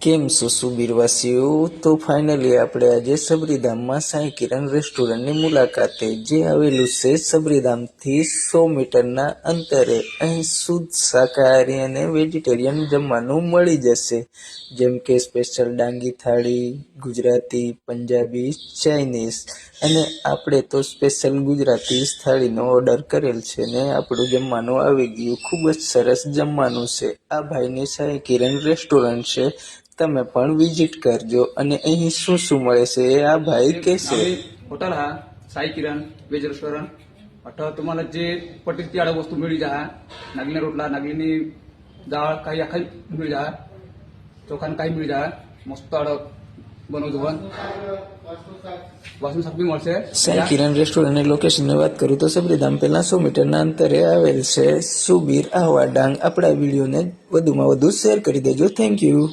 કેમ છો સુબીરવાસીઓ તો ફાઇનલી આપણે આજે સબરીધામમાં સાંઈ કિરણ રેસ્ટોરન્ટની મુલાકાતે જે આવેલું છે સબરીધામથી સો મીટરના અંતરે અહીં શુદ્ધ શાકાહારી અને વેજીટેરિયન જમવાનું મળી જશે. જેમ કે સ્પેશિયલ ડાંગી થાળી, ગુજરાતી, પંજાબી ચાઇનીઝ અને આપણે તો સ્પેશિયલ ગુજરાતી થાળીનો ઓર્ડર કરેલ છે ને આપણું જમવાનું આવી ગયું. ખૂબ જ સરસ જમવાનું છે. આ ભાઈની સાંઈ કિરણ રેસ્ટોરન્ટ છે. તમે પણ વિઝિટ કરજો અને અહીં શું શું મળે છે એ આ भाई कसे आम्ही हॉटेल हा साई किरण वेज रेस्टॉरंट अठं तुम्हाला जे पटेल ती वस्तू मिळी जा नागलिनी रोडला नागलिनी डाळ काही काही मिळी जा चोखान काही मिळी जा मस्त अडक बनवतो पण વાસણ શાક બી મળશે સાંઈ કિરણ રેસ્ટોરન્ટની લોકેશનની વાત કરું તો સબરીધામ પહેલા સો મીટરના અંતરે આવેલ છે સુબીર આહવા ડાંગ આપણા વિડીયોને વધુમાં વધુ શેર કરી દેજો થેન્ક યુ